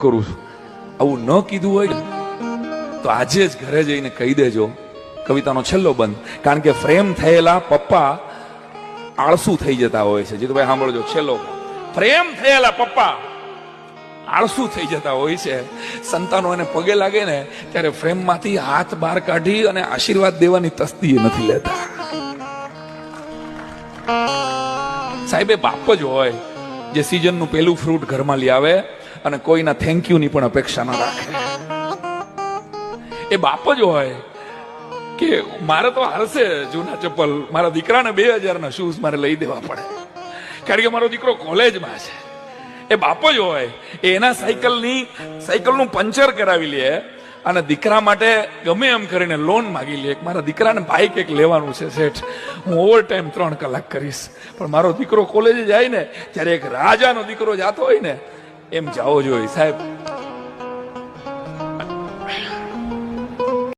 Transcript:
કરું છું. આવું ન કીધું હોય તો આજે જ ઘરે જઈને કહી દેજો, કવિતાનો છેલ્લો બંધ. કારણ કે ફ્રેમ થયેલા પપ્પા આળસુ થઈ જતા હોય છે. જીતુભાઈ, સાંભળજો, છેલ્લો ફ્રેમ થયેલા પપ્પા આળસુ થઈ જતા હોય છે. સંતાનો એને પગે લાગે ને, ત્યારે ફ્રેમમાંથી હાથ બહાર કાઢી અને આશીર્વાદ દેવાની તસ્તી નથી લેતા. સાહેબ, એ બાપ જ હોય. જે સિઝનનું પેલું ફ્રૂટ ઘરમાં લઈ આવે અને કોઈના થેન્ક યુની પણ અપેક્ષા ન રાખે. એ બાપ જ હોય કે મારે તો હારશે જૂના ચપ્પલ, મારા દીકરાને બે હજારના શૂઝ મારે લઈ દેવા પડે. કારણ કે મારો દીકરો કોલેજમાં છે. એ બાપ જ હોય. એના સાયકલની સાયકલનું પંચર કરાવી લે. અને દીકરા માટે ગમે એમ કરીને લોન માગી લે. મારા દીકરાને બાઇક એક લેવાનું છે શેઠ. હું ઓવર ટાઈમ ત્રણ કલાક કરીશ. પણ મારો દીકરો કોલેજે જાય ને, ત્યારે એક રાજાનો દીકરો જાતો હોય ને, એમ જાવો જોઈએ. સાહેબ